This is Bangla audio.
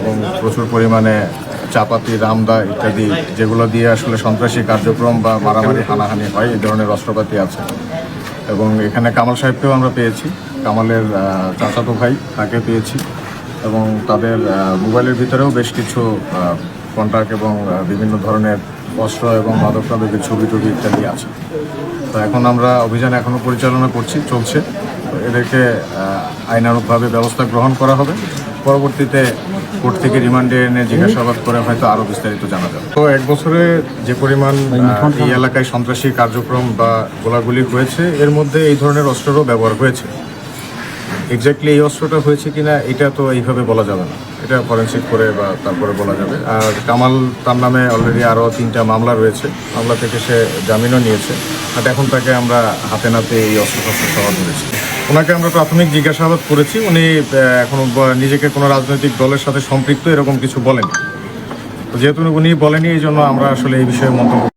এবং প্রচুর পরিমাণে চাপাতি, রামদা ইত্যাদি যেগুলো দিয়ে আসলে সন্ত্রাসী কার্যক্রম বা মারামারি, হানাহানি হয়, এই ধরনের অস্ত্রপাতি আছে। এবং এখানে কামাল সাহেবকেও আমরা পেয়েছি। কামালের চাচাতো ভাই তাকে পেয়েছি এবং তাদের মোবাইলের ভিতরেও বেশ কিছু কন্ট্রাক্ট এবং বিভিন্ন ধরনের অস্ত্র এবং মাদক মাদকের ছবি টবি ইত্যাদি আছে। তো এখন আমরা অভিযান এখনও পরিচালনা করছি, চলছে। এদেরকে আইনানুগভাবে ব্যবস্থা গ্রহণ করা হবে। পরবর্তীতে কোর্ট থেকে রিমান্ডে এনে জিজ্ঞাসাবাদ করে হয়তো আরও বিস্তারিত জানা যাবে। তো এক বছরে যে পরিমাণ এই এলাকায় সন্ত্রাসী কার্যক্রম বা গোলাগুলি হয়েছে, এর মধ্যে এই ধরনের অস্ত্রেরও ব্যবহার হয়েছে। এক্স্যাক্টলি এই অস্ত্রটা হয়েছে কিনা, এটা তো এইভাবে বলা যাবে না। এটা ফরেন্সিক করে বা তারপরে বলা যাবে। আর কামাল তার নামে অলরেডি আরও তিনটা মামলা রয়েছে। মামলা থেকে সে জামিনও নিয়েছে। বাট এখন তাকে আমরা হাতে নাতে এই অস্ত্রশস্ত্র সহ ধরেছি। ওনাকে আমরা প্রাথমিক জিজ্ঞাসাবাদ করেছি। উনি এখনও নিজেকে কোনো রাজনৈতিক দলের সাথে সম্পৃক্ত এরকম কিছু বলেনি। যেহেতু উনি বলেনি, এই জন্য আমরা আসলে এই বিষয়ে মন্তব্য